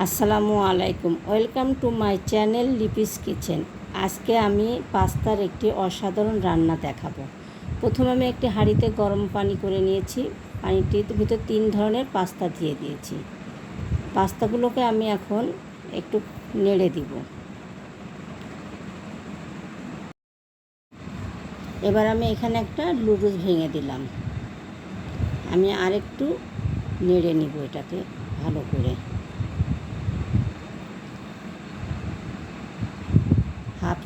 আসসালামু আলাইকুম। Welcome to my channel Lipi's kitchen. আজকে আমি পাস্তার একটি অসাধারণ রান্না দেখাবো। প্রথমে আমি একটি হাঁড়িতে গরম পানি করে নিয়েছি। পানিটির ভিতর তিন ধরনের পাস্তা দিয়ে দিয়েছি। পাস্তাগুলোকে আমি এখন একটু নেড়ে দিব। এবার আমি এখানে একটা লুডুস ভেঙে দিলাম। আমি আরেকটু নেড়ে নিব এটাকে ভালো করে।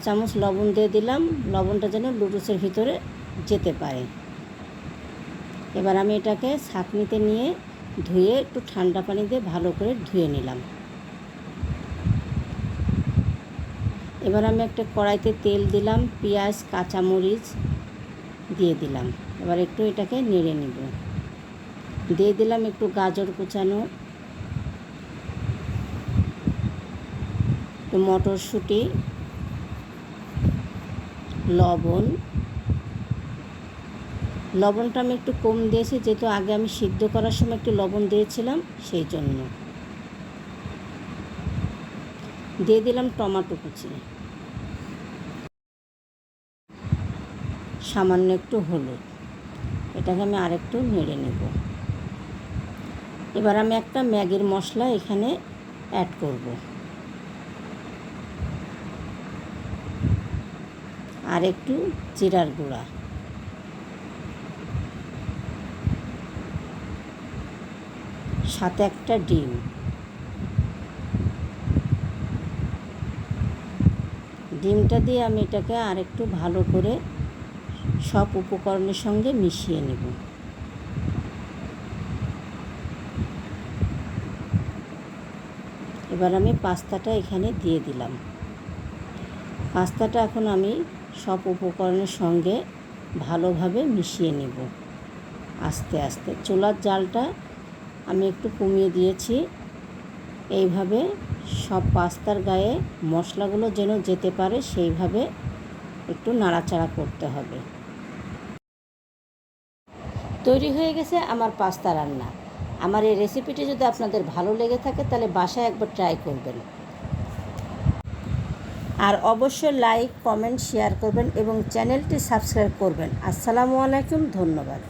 চামচ লবণ দিয়ে দিলাম। লবণটা যেন লুডুসের ভিতরে যেতে পারে। এবার আমি এটাকে ছাঁকনিতে নিয়ে ধুয়ে একটু ঠান্ডা পানি দিয়ে ভালো করে ধুয়ে নিলাম। এবার আমি একটা কড়াইতে তেল দিলাম, পেঁয়াজ, কাঁচামরিচ দিয়ে দিলাম। এবার একটু এটাকে নেড়ে নিব। দিয়ে দিলাম একটু গাজর কুচানো, একটু মটরশুঁটি লবণ। লবণটা আমি একটু কম দিয়েছি, যেহেতু আগে আমি সিদ্ধ করার সময় একটু লবণ দিয়েছিলাম সেই জন্য। দিয়ে দিলাম টমাটো কুচি। সামান্য একটু হলুদ। এটাকে আমি আরেকটু নেড়ে নেব। এবার আমি একটা ম্যাগির মশলা এখানে অ্যাড করব। আর একটু জিরার গুঁড়া। সাথে একটা ডিম। ডিমটা দিয়ে আমি এটাকে আর একটু ভালো করে সব উপকরণের সঙ্গে মিশিয়ে নেব। এবার আমি পাস্তাটা এখানে দিয়ে দিলাম। পাস্তাটা এখন আমি সব উপকরণের সঙ্গে ভালোভাবে মিশিয়ে নেব। আস্তে আস্তে। চুলার জালটা আমি একটু কমিয়ে দিয়েছি। এইভাবে সব পাস্তার গায়ে মশলাগুলো যেন যেতে পারে, সেইভাবে একটু নাড়াচাড়া করতে হবে। তৈরি হয়ে গেছে আমার পাস্তা রান্না। আমার এই রেসিপিটি যদি আপনাদের ভালো লেগে থাকে, তাহলে বাসায় একবার ট্রাই করবেন। আর অবশ্যই লাইক কমেন্ট শেয়ার করবেন এবং চ্যানেলটি সাবস্ক্রাইব করবেন। আসসালামু আলাইকুম ধন্যবাদ।